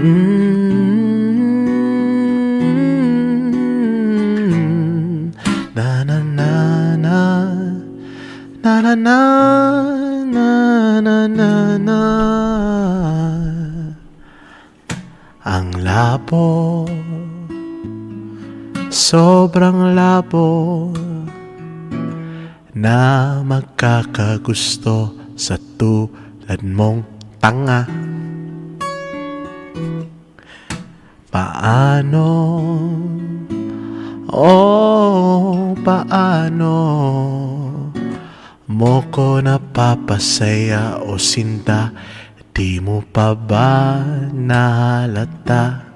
Mm, na na na na. Na na Ang labo Sobrang labo Na magkakagusto sa tulad mong tanga Paano? Oh, paano? Mo ko napapasaya o sinta Di mo pa ba nahalata?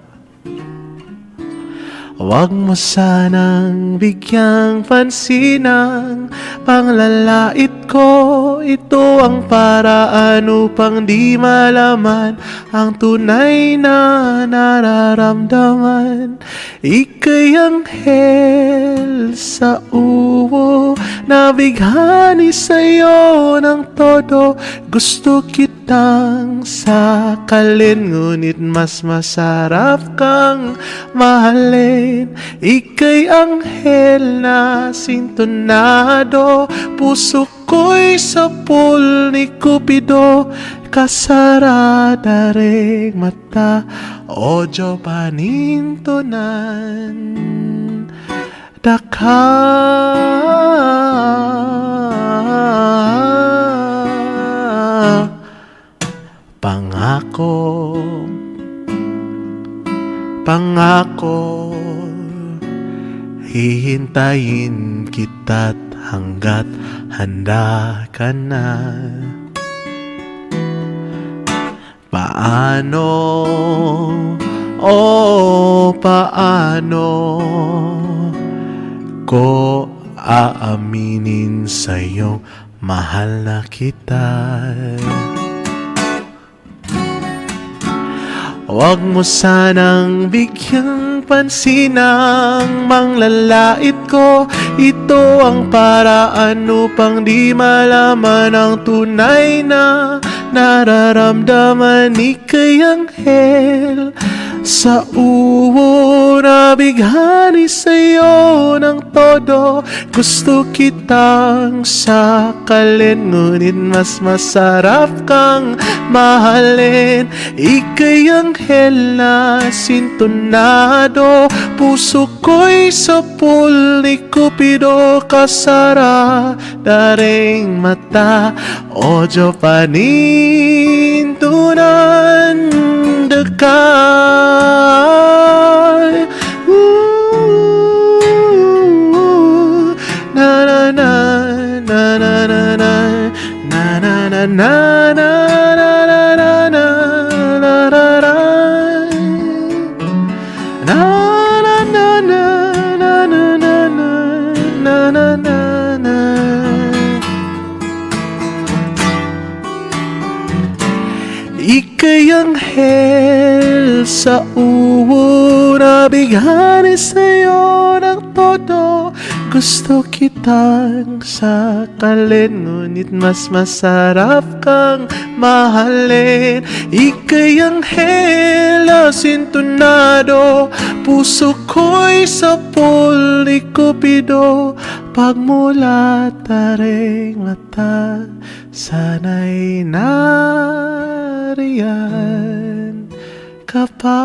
Huwag mo sanang bigyang pansin ang panglalait ko. Ito ang paraan upang di malaman Ang tunay na nararamdaman. Ika'y anghel sa uwo Nabighani sa'yo ng todo Gusto kitang sakalin Ngunit mas masarap kang mahalin. Ika'y anghel na sintonado Puso ko'y sapul ni Cupido. Kasarada ring mata Ojo panintunan Daka Pangako. Pangako. Hihintayin kita't hanggat handa ka na. Paano? Oh, paano? Ko aaminin sa'yo Mahal na kita Huwag mo sanang bigyang pansin ang manglalait ko. Ito ang paraan upang di malaman ang tunay na nararamdaman Ika'y anghel sa uwo Nabighani sa'yo ng todo. Gusto kitang sakalin Ngunit mas masarap kang mahalin. Ika'y anghel na sintonado Puso ko'y sapul ni Cupido Kasara. Daring mata Ojo panintunan dekat na na na na na na na na na na na Na na na na na na na na na na na na Ika'y anghel sa uwo Nabighani sa'yo ng todo Gusto kitang sakalin Ngunit mas masarap kang mahalin. Ika'y anghel na sintonado Puso ko'y sapul ni Cupido Pagmulat taring mata Sana'y nariyan ka pa